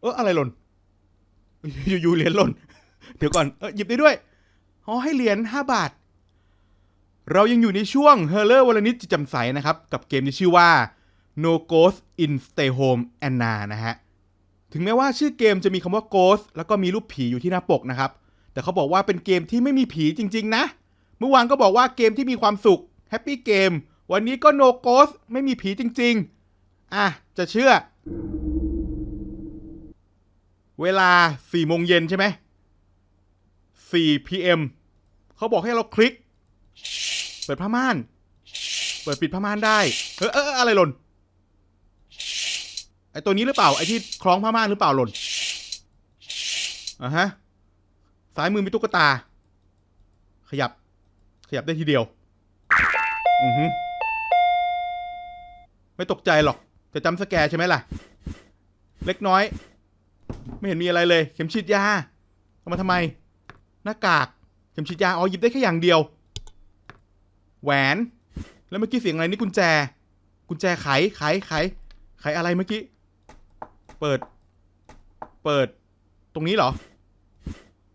เอออะไรหล่นอยู่ๆเหรียญหล่น เดี๋ยวก่อนเออหยิบได้ด้วยอ๋อให้เหรียญ5บาท เรายังอยู่ในช่วงเฮเลอร์วลนิดจิจำใสนะครับ กับเกมที่ชื่อว่า No Ghost in Stay Home Anna นะฮะ ถึงแม้ว่าชื่อเกมจะมีคำว่า Ghost แล้วก็มีรูปผีอยู่ที่หน้าปกนะครับ แต่เขาบอกว่าเป็นเกมที่ไม่มีผีจริง ๆ นะ เมื่อวานก็บอกว่าเกมที่มีความสุขแฮปปี้เกมวันนี้ก็ No Ghost ไม่มีผีจริง ๆ อะ จะเชื่อ เวลา4โมงเย็นใช่ไหม4 PM เขาบอกให้เราคลิก เปิดผ้าม่าน เปิดปิดผ้าม่านได้ เออเอออออะไรหล่น ไอตัวนี้หรือเปล่า ไอที่คล้องผ้าม่านหรือเปล่าหล่นอะฮะ ซ้ายมือมีตุ๊กตา ขยับ ขยับได้ทีเดียว อือฮึไม่ตกใจหรอก จะจำสแกร์ใช่ไหมล่ะ เล็กน้อย ไม่เห็นมีอะไรเลย เข็มฉีดยาเอามาทำไม หน้ากาก เข็มฉีดยา อ๋อหยิบได้แค่อย่างเดียว แหวน แล้วเมื่อกี้เสียงอะไรนี่กุญแจ กุญแจไข ไข ไข ไขอะไรเมื่อกี้ เปิด เปิด ตรงนี้เหรอ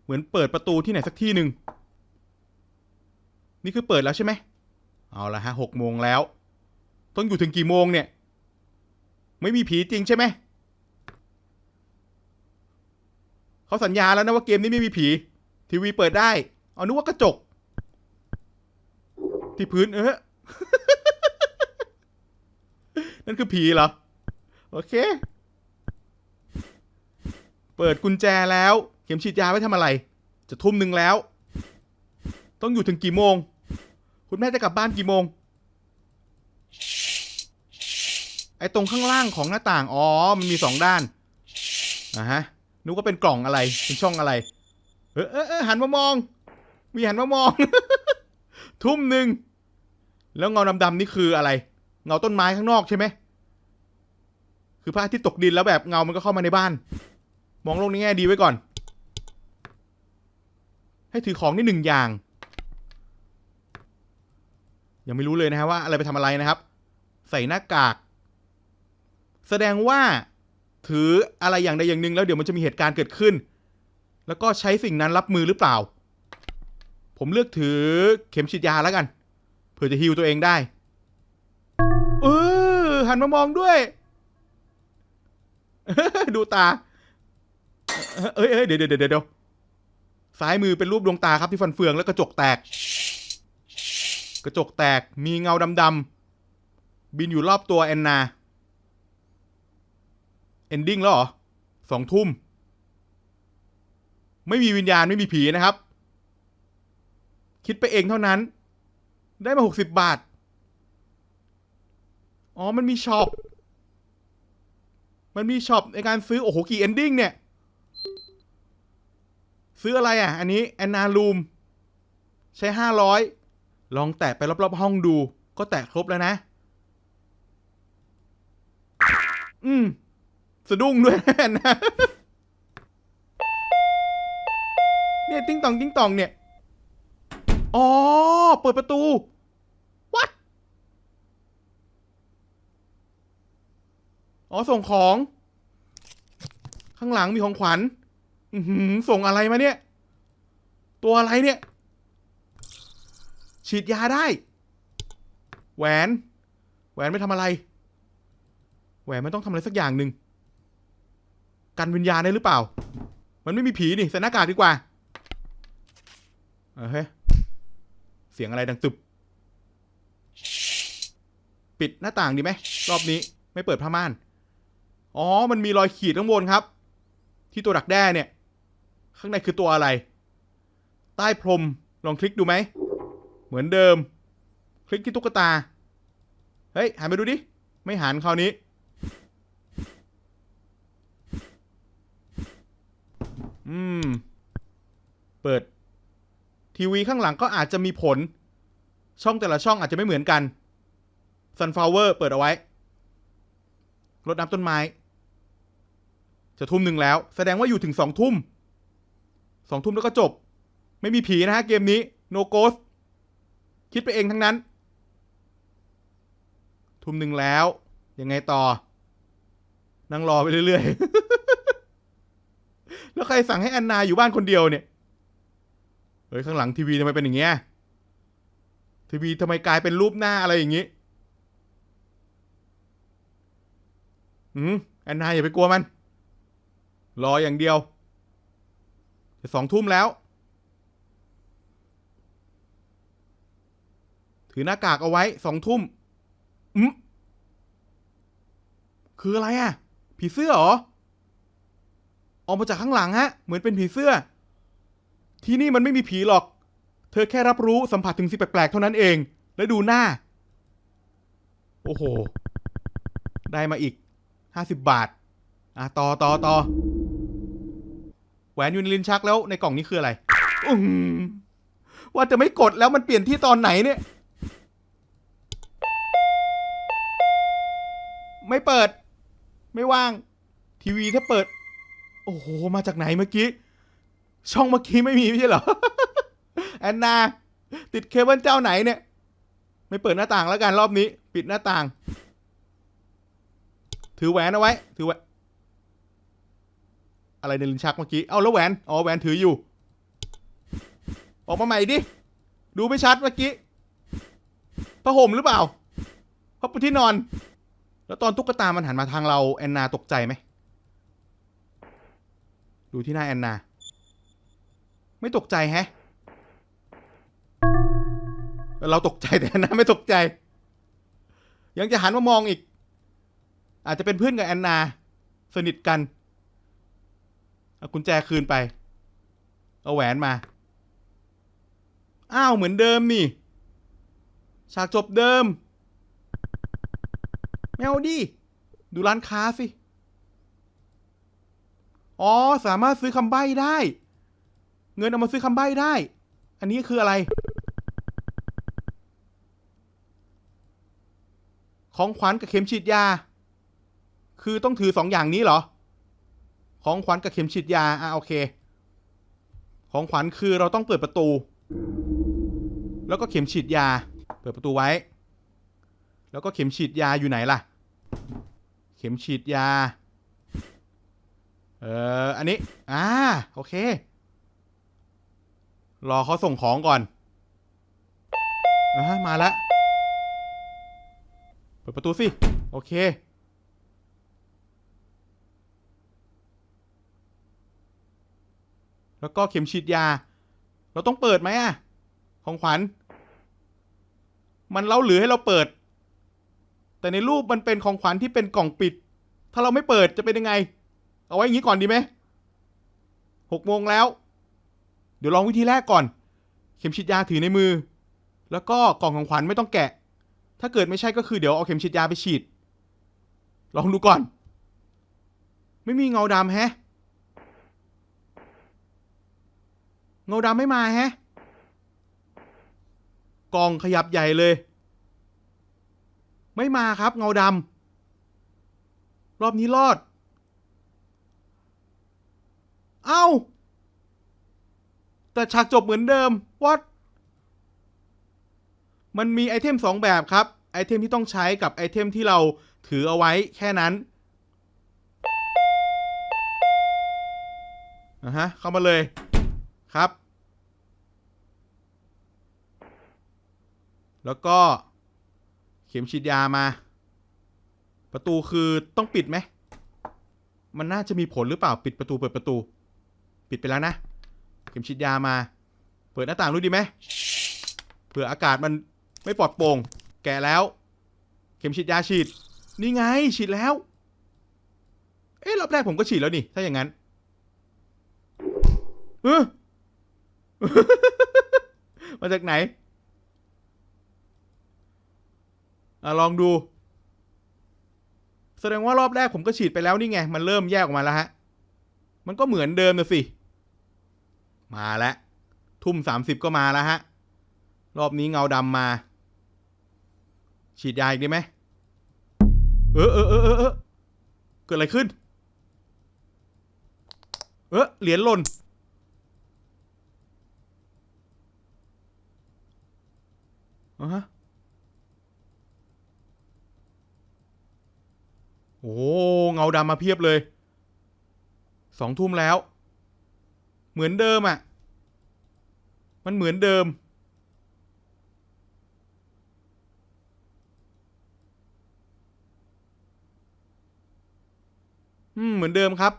เหมือนเปิดประตูที่ไหนสักที่หนึ่ง นี่คือเปิดแล้วใช่ไหม เอาละฮะหกโมงแล้ว ต้องอยู่ถึงกี่โมงเนี่ย ไม่มีผีจริงใช่ไหม เขาสัญญาแล้วนะว่าเกมนี้ไม่มีผี ทีวีเปิดได้ เอานึกว่ากระจก ที่พื้นเออนั่นคือผีเหรอ โอเค เปิดกุญแจแล้ว เข็มฉีดยาไว้ทำอะไร จะทุ่มหนึ่งแล้ว ต้องอยู่ถึงกี่โมง คุณแม่จะกลับบ้านกี่โมง ไอ้ตรงข้างล่างของหน้าต่าง อ๋อ มันมีสองด้านอะฮะ นึกว่าเป็นกล่องอะไรเป็นช่องอะไร เออเออเออหันมามอง มีหันมามอง ทุ่มหนึ่งแล้วเงาดำๆนี่คืออะไร เงาต้นไม้ข้างนอกใช่ไหมคือพระอาทิตย์ตกดินแล้วแบบเงามันก็เข้ามาในบ้าน มองโลกในแง่ดีไว้ก่อน ให้ถือของนี่หนึ่งอย่าง ยังไม่รู้เลยนะฮะว่าอะไรไปทำอะไรนะครับ ใส่หน้ากาก แสดงว่า ถืออะไรอย่างใดอย่างหนึ่งแล้วเดี๋ยวมันจะมีเหตุการณ์เกิดขึ้น แล้วก็ใช้สิ่งนั้นรับมือหรือเปล่า ผมเลือกถือเข็มฉีดยาแล้วกันเผื่อจะฮิวตัวเองได้ เออหันมามองด้วย ดูตา เอ้ยเอ้ยเดี๋ยวเดี๋ยวเดี๋ยวเดี๋ยวซ้ายมือเป็นรูปดวงตาครับที่ฟันเฟืองแล้วกระจกแตก กระจกแตกมีเงาดำๆบินอยู่รอบตัวแอนนา อนดิ้งแล้วเหรอสองทุ่ม ไม่มีวิญญาณไม่มีผีนะครับ คิดไปเองเท่านั้น ได้มาหกสิบบาท อ๋อ มันมีช็อป มันมีช็อปในการซื้อ โอ้โห กี่เอนดิ้งเนี่ย ซื้ออะไรอะ อันนี้แอนนาลูม ใช้ห้าร้อยลองแตะไปรอบๆห้องดู ก็แตะครบแล้วนะ อืม สะดุ้งด้วยนะเนี่ยติ้งตองติ้งตองเนี่ย อ๋อ เปิดประตู วัดอ๋อ ส่งของ ข้างหลังมีของขวัญ อือส่งอะไรมาเนี่ย ตัวอะไรเนี่ย ฉีดยาได้ แหวน แหวนไม่ทำอะไร แหวนไม่ต้องทำอะไรสักอย่างหนึ่ง กันวิญญาณได้หรือเปล่า มันไม่มีผีนี่ใส่หน้ากากดีกว่าเฮ้ยเสียงอะไรดังตึบ ปิดหน้าต่างดีไหมรอบนี้ไม่เปิดผ้าม่าน อ๋อ มันมีรอยขีดข้างบนครับ ที่ตัวดักแด้เนี่ย ข้างในคือตัวอะไร ใต้พรมลองคลิกดูไหม เหมือนเดิม คลิกที่ตุ๊กตา เฮ้ยหันไปดูดิ ไม่หันคราวนี้ อืม เปิด ทีวีข้างหลังก็อาจจะมีผล ช่องแต่ละช่องอาจจะไม่เหมือนกัน Sunflower เปิดเอาไว้ รดน้ำต้นไม้ จะทุ่มหนึ่งแล้ว แสดงว่าอยู่ถึงสองทุ่ม สองทุ่มแล้วก็จบ ไม่มีผีนะฮะเกมนี้ no ghost คิดไปเองทั้งนั้น ทุ่มหนึ่งแล้ว ยังไงต่อ นั่งรอไปเรื่อยๆ แล้วใครสั่งให้แอนนาอยู่บ้านคนเดียวเนี่ย เฮ้ยข้างหลังทีวีทำไมเป็นอย่างเงี้ย ทีวีทำไมกลายเป็นรูปหน้าอะไรอย่างงี้หืมแอนนาอย่าไปกลัวมัน รออย่างเดียว จะสองทุ่มแล้ว ถือหน้ากากเอาไว้สองทุ่มอืมคืออะไรอะ ผีเสื้อเหรอ ออกมาจากข้างหลังฮะ เหมือนเป็นผีเสื้อ ที่นี่มันไม่มีผีหรอก เธอแค่รับรู้สัมผัสถึงสิ่งแปลกๆเท่านั้นเอง แล้วดูหน้า โอ้โห ได้มาอีกห้าสิบบาท อะต่อต่อต่อแหวนอยู่ในลิ้นชักแล้วในกล่องนี้คืออะไรอืมว่าจะไม่กดแล้วมันเปลี่ยนที่ตอนไหนเนี่ย ไม่เปิด ไม่ว่าง ทีวีถ้าเปิด โอ้โห มาจากไหนเมื่อกี้ ช่องเมื่อกี้ไม่มีไม่ใช่เหรอ แอนนา ติดเคเบิลเจ้าไหนเนี่ย ไม่เปิดหน้าต่างแล้วกันรอบนี้ ปิดหน้าต่าง ถือแหวนเอาไว้ ถือแหวนอะไรในลิ้นชักเมื่อกี้ เอาแล้วแหวน อ๋อแหวนถืออยู่ ออกมาใหม่ดิ ดูไม่ชัดเมื่อกี้ผ้าห่มหรือเปล่าผ้าปูที่นอน แล้วตอนตุ๊กตามันหันมาทางเราแอนนาตกใจไหม ดูที่หน้าแอนนา ไม่ตกใจแฮะ เราตกใจแต่แอนนาไม่ตกใจ ยังจะหันมามองอีก อาจจะเป็นเพื่อนกับแอนนา สนิทกันเอากุญแจคืนไป เอาแหวนมา อ้าว เหมือนเดิมนี่ ฉากจบเดิมไม่เอาดิดูร้านค้าสิ อ๋อ สามารถซื้อคำใบ้ได้ เงินเอามาซื้อคำใบ้ได้ อันนี้คืออะไร ของขวัญกับเข็มฉีดยา คือต้องถือสองอย่างนี้เหรอ ของขวัญกับเข็มฉีดยา อะโอเค ของขวัญคือเราต้องเปิดประตู แล้วก็เข็มฉีดยา เปิดประตูไว้ แล้วก็เข็มฉีดยาอยู่ไหนล่ะ เข็มฉีดยา เออ อันนี้ อ่า โอเค รอเขาส่งของก่อนอ่ามาแล้วเปิดประตูสิ โอเค แล้วก็เข็มฉีดยา เราต้องเปิดไหมอะของขวัญ มันเล่าหรือให้เราเปิด แต่ในรูปมันเป็นของขวัญที่เป็นกล่องปิด ถ้าเราไม่เปิดจะเป็นยังไง เอาไว้อย่างนี้ก่อนดีไหมหกโมงแล้ว เดี๋ยวลองวิธีแรกก่อน เข็มฉีดยาถือในมือ แล้วก็กล่องของขวัญไม่ต้องแกะ ถ้าเกิดไม่ใช่ก็คือเดี๋ยวเอาเข็มฉีดยาไปฉีด ลองดูก่อน ไม่มีเงาดำแฮะ เงาดำไม่มาแฮะ กล่องขยับใหญ่เลย ไม่มาครับเงาดำรอบนี้รอด เอ้า แต่ฉากจบเหมือนเดิมวัดมันมีไอเทมสองแบบครับ ไอเทมที่ต้องใช้กับไอเทมที่เราถือเอาไว้แค่นั้นนะฮะ เข้ามาเลยครับ แล้วก็เข็มฉีดยามา ประตูคือต้องปิดไหม มันน่าจะมีผลหรือเปล่าปิดประตูเปิดประตู ปิดไปแล้วนะ เข็มฉีดยามา เปิดหน้าต่างดูดีไหมเผื่ออากาศมันไม่ปลอดโปร่ง แก่แล้ว เข็มฉีดยาฉีด นี่ไงฉีดแล้ว เอ๊ะรอบแรกผมก็ฉีดแล้วนี่ ถ้าอย่างนั้นเออมาจากไหนอะลองดู แสดงว่ารอบแรกผมก็ฉีดไปแล้วนี่ไง มันเริ่มแยกออกมาแล้วฮะ มันก็เหมือนเดิมนะสิ มาแล้ว ทุ่มสามสิบก็มาแล้วฮะ รอบนี้เงาดำมา ฉีดยาอีกได้ไหมเออเออเออเออเกิดอะไรขึ้น เออเหรียญหล่นอ่าฮะโอ้เงาดำมาเพียบเลย สองทุ่มแล้ว เหมือนเดิมอะ่ะ มันเหมือนเดิม อืม เหมือนเดิมครับ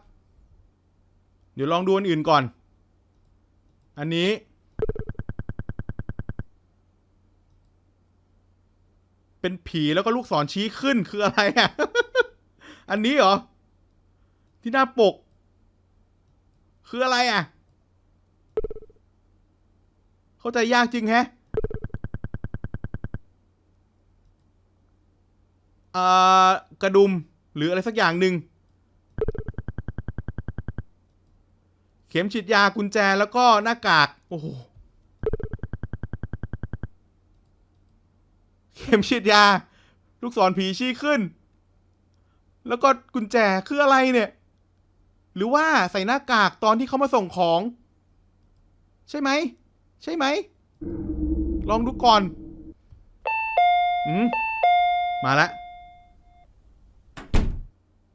เดี๋ยวลองดูอันอื่นก่อน อันนี้ เป็นผีแล้วก็ลูกศรชี้ขึ้นคืออะไรอะ อันนี้เหรอ ที่หน้าปก คืออะไรอะ เข้าใจยากจริงแฮะอ่ากระดุมหรืออะไรสักอย่างหนึ่งเข็มฉีดยากุญแจแล้วก็หน้ากาก โอ้โห เข็มฉีดยา ลูกศรผีชี้ขึ้น แล้วก็กุญแจคืออะไรเนี่ย หรือว่าใส่หน้ากากตอนที่เขามาส่งของ ใช่ไหม ใช่ไหม ลองดูก่อน อืม มาละ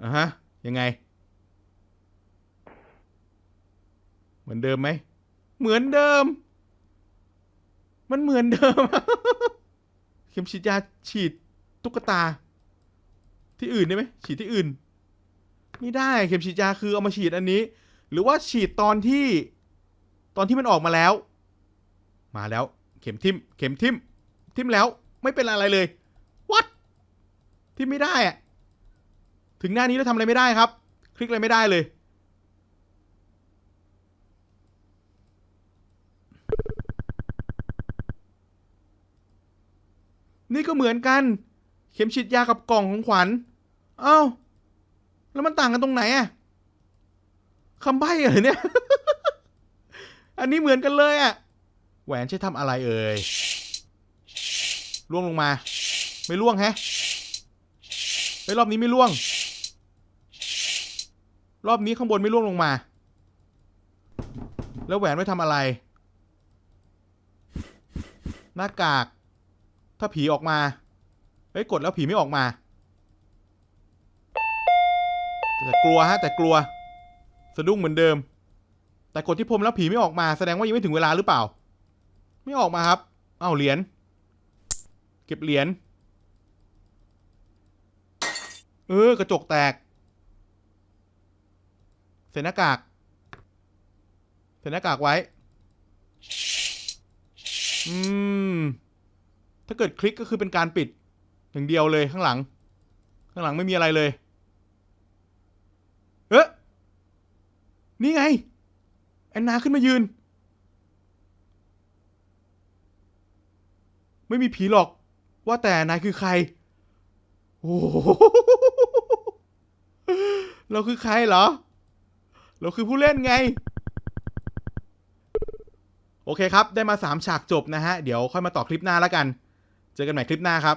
อะฮะ ยังไง เหมือนเดิมไหม เหมือนเดิม มันเหมือนเดิม เข็มฉีดยาฉีดตุ๊กตา ที่อื่นได้ไหมฉีดที่อื่น ไม่ได้เข็มฉีดยาคือเอามาฉีดอันนี้ หรือว่าฉีดตอนที่ ตอนที่มันออกมาแล้ว มาแล้ว เข็มทิมเข็มทิมทิมแล้วไม่เป็นอะไรเลยวัดทิมไม่ได้อะถึงหน้านี้แล้วทำอะไรไม่ได้ครับ คลิกอะไรไม่ได้เลยนี่ก็เหมือนกัน เข็มฉีดยากับกล่องของขวัญ เอ้า แล้วมันต่างกันตรงไหนอะคำใบ้เหรอเนี่ย อันนี้เหมือนกันเลยอะแหวนใช้ทำอะไรเอ่ยล่วงลงมา ไม่ล่วงแฮะไปรอบนี้ไม่ล่วง รอบนี้ข้างบนไม่ล่วงลงมา แล้วแหวนไว้ทำอะไร หน้ากาก ถ้าผีออกมา เฮ้ยกดแล้วผีไม่ออกมา แต่กลัวฮะ แต่กลัว สะดุ้งเหมือนเดิม แต่กดที่พรมแล้วผีไม่ออกมาแสดงว่ายังไม่ถึงเวลาหรือเปล่า ไม่ออกมาครับ เอาเหรียญเก็บเหรียญเออกระจกแตกใส่หน้ากากใส่หน้ากากไว้ อืม ถ้าเกิดคลิกก็คือเป็นการปิดอย่างเดียวเลยข้างหลัง ข้างหลังไม่มีอะไรเลย เอ๊ะ นี่ไง แอนนาขึ้นมายืน ไม่มีผีหรอก ว่าแต่นายคือใคร โอ้โหเราคือใครเหรอ เราคือผู้เล่นไง โอเคครับ ได้มา 3 ฉากจบนะฮะ เดี๋ยวค่อยมาต่อคลิปหน้าแล้วกัน เจอกันใหม่คลิปหน้าครับ